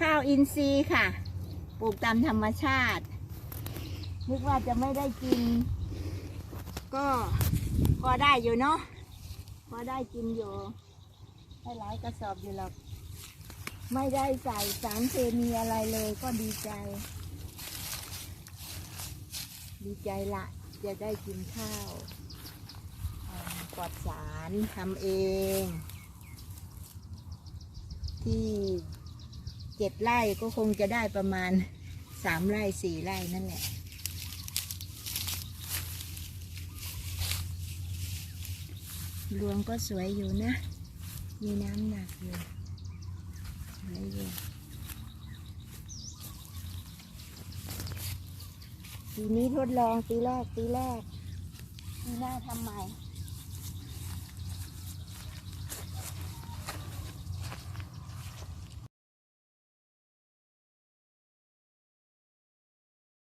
ข้าวอินทรีย์ค่ะ ปลูกตามธรรมชาติ นึกว่าจะไม่ได้กิน ก็พอได้อยู่เนาะพอได้กินอยู่ให้หลายกระสอบอยู่หรอกไม่ได้ใส่สารเคมีอะไรเลยก็ดีใจ ดีใจละจะได้กินข้าวอ่าปลอดสารทำเอง ที่ เจ็ดไร่ก็คงจะได้ประมาณสามไร่สี่ไร่นั่นแหละรวงก็สวยอยู่นะ มีน้ำหนักอยู่สวยอยู่ปีนี้ทดลองปีแรกปีแรกปีหน้าทำใหม่